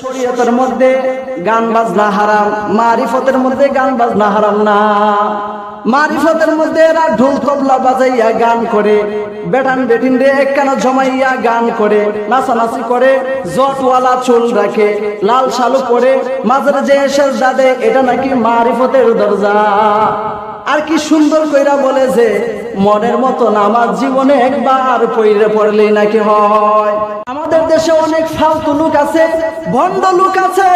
শরীয়তের মধ্যে গান বাজনা হারাম, মারিফতের মধ্যে গান বাজনা হারাম না। মারিফতের মধ্যে এরা ঢোল তবলা বাজাইয়া গান করে, বেটান বেটিন রে একখানা জমাইয়া গান করে, নাচানাচি করে, জটওয়ালা চুল রাখে, লাল শালু পরে, মাঝের যে শেষ দাদে এটা নাকি মারিফতের দরজা। আর কি সুন্দর কইরা বলে যে, মনের মতো আমার জীবনে একবার পড়লেই নাকি হয়। আমাদের দেশে অনেক ফালতু লোক আছে ভণ্ড লোক আছে,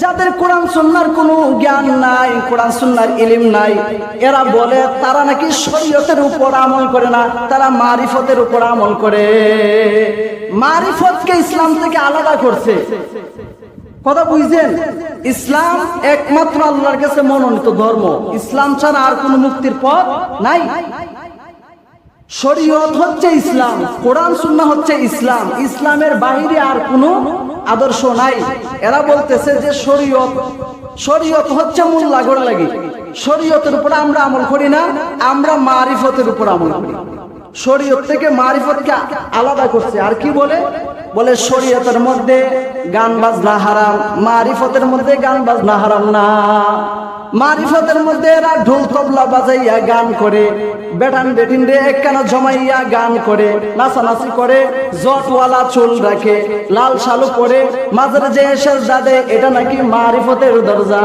যাদের কোরআন সুন্নার কোনো জ্ঞান নাই, কোরআন সুন্নার ইলিম নাই। এরা বলে তারা নাকি শরীয়তের উপর আমল করে না, তারা মারিফতের উপর আমল করে। মারিফতকে ইসলাম থেকে আলাদা করছে। কথা বুঝছেন? ইসলাম একমাত্র আল্লাহর কাছে মনোনীত ধর্ম। ইসলাম ছাড়া আর কোন মুক্তির পথ নাই। শরীয়ত হচ্ছে ইসলাম, কোরআন, সুন্নাহ হচ্ছে ইসলাম। ইসলামের বাইরে আর কোনো আদর্শ নাই। এরা বলতেছে যে শরীয়ত শরীয়ত হচ্ছে মূল লাগর লাগি। শরীয়তের উপর আমরা আমল করি না, আমরা মারিফতের উপর আমল করি। শরীয়ত থেকে মারিফতকে আলাদা করছে। আর কি বলে? বলে শরীয়তের মধ্যে গান বাজনা হারাম। মারিফতের মধ্যে গান বাজনা হারাম না। মারিফতের মধ্যে এরা ঢোল তবলা বাজাইয়া গান করে। বেটান বেটিন রে একখানা জমাইয়া গান করে? নাচানাচি করে, জটওয়ালা চুল রাখে, লাল শালু পরে, মাঝের যে শেষ দাদে এটা নাকি মারিফতের দরজা।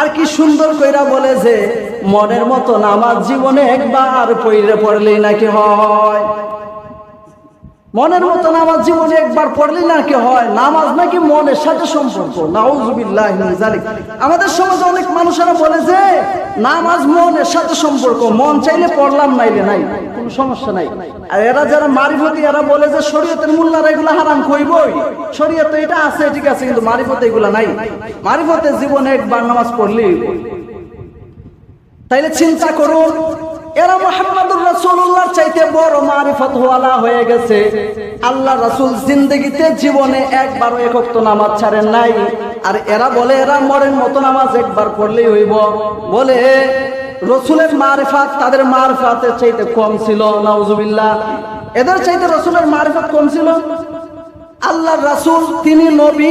আর কি সুন্দর কইরা বলে যে, মনের মতো নামাজ জীবনে একবার পড়লে নাকি হয়। মনের মতো নামাজ জীবনে একবার পড়লে নাকি হয়? নামাজ নাকি মনের সাথে সম্পর্ক? আমাদের সমাজে অনেক মানুষেরা বলে যে, নামাজ মনের সাথে সম্পর্ক, মন চাইলে পড়লাম, নাইলে নাই। কোনো সমস্যা নাই। আর এরা যারা মারিফতি, এরা বলে যে, শরীয়তের মূল্যারা এগুলা হারাম কইবই। শরীয়তে এটা আছে, ঠিক আছে, কিন্তু মারিফতে এগুলা নাই। মারিফতে জীবনে একবার নামাজ পড়লেই তাইলে চিন্তা করুন, এরা মোহাম্মদুর বড় মারিফত হওয়ালা হয়ে গেছে। আল্লাহ রাসুল জিন্দগিতে জীবনে একবারও একক তো নামাজ ছাড়েন নাই। আর এরা বলে, এরা মরেন মতো নামাজ একবার পড়লেই হইব। বলে, রসুলের মারিফাত তাদের মারফাতের চাইতে কম ছিল, নাউজুবিল্লাহ। এদের চাইতে রসুলের মারিফাত কম ছিল? আল্লাহ রাসূল, তিনি নবী,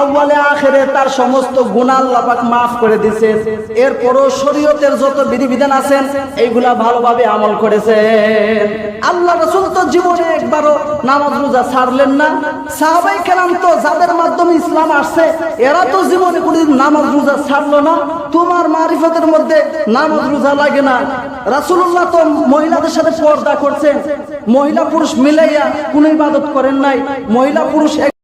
আউয়ালে আখেরে তার সমস্ত গুনাহ আল্লাহ পাক মাফ করে দিয়েছেন। এরপরও শরীয়তের যত বিধিবিধান আছেন, এইগুলা ভালোভাবে আমল করেছেন। আল্লাহ রাসূল তো জীবনে একবারও নামাজ রোজা ছাড়লেন না। সাহাবাই কেরাম তো যাদের মাধ্যমে ইসলাম আসছে, এরা তো জীবনে কোনোদিন নামাজ রোজা ছাড়লো না। তোমার মারিফতের মধ্যে নামাজ রোজা লাগে না। রাসূলুল্লাহ তো মহিলাদের সাথে পর্দা করছেন। মহিলা পুরুষ মিলাইয়া কোন ইবাদত করেন নাই। মহিলা পুরুষ